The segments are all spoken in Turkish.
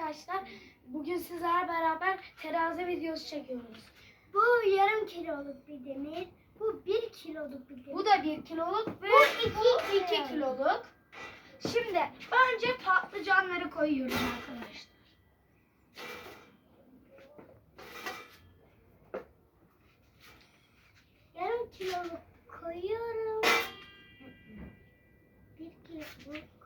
arkadaşlar. Bugün sizlerle beraber terazi videosu çekiyoruz. Bu yarım kiloluk bir demir. Bu bir kiloluk bir demir. Bu da 1 kiloluk ve Bu iki bu 2 kilo. kiloluk. Şimdi önce patlıcanları koyuyorum arkadaşlar. yarım kiloluk koyuyorum. Bir kiloluk.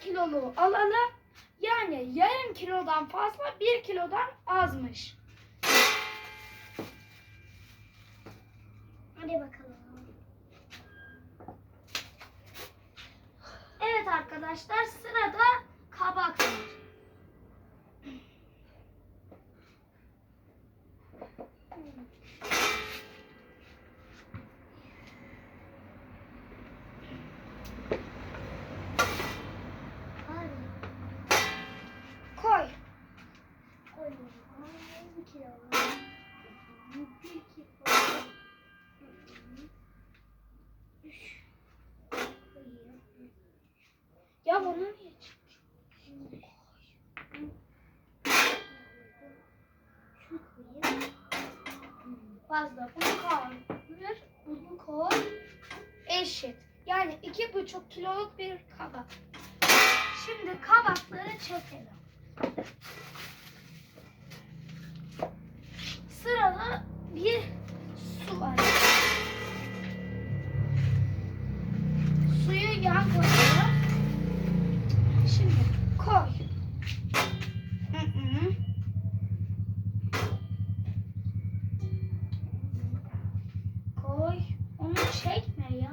Yarım kiloluğu alalım. Yani yarım kilodan fazla 1 kilodan azmış. Hadi bakalım. Evet arkadaşlar sırada kabak var. Hadi Koy. koyuyorum. Yarım kiloluk. Bir kiloluk. Üç. Koyuyorum. Ya bunu fazla? Bunu koy. Bunu koy. Eşit. Yani iki buçuk kiloluk bir kabak. Şimdi kabakları çekelim. Suyu yan koyuyorum. Şimdi koy. Hı. Onu çekme ya.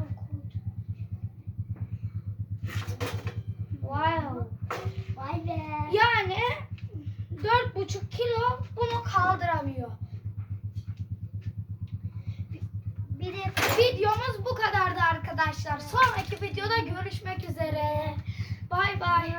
Koy. Wow. Vay be. Yani dört buçuk kilo bunu kaldıramıyor. Videomuz bu kadardı arkadaşlar. Sonraki videoda görüşmek üzere. Bay bay.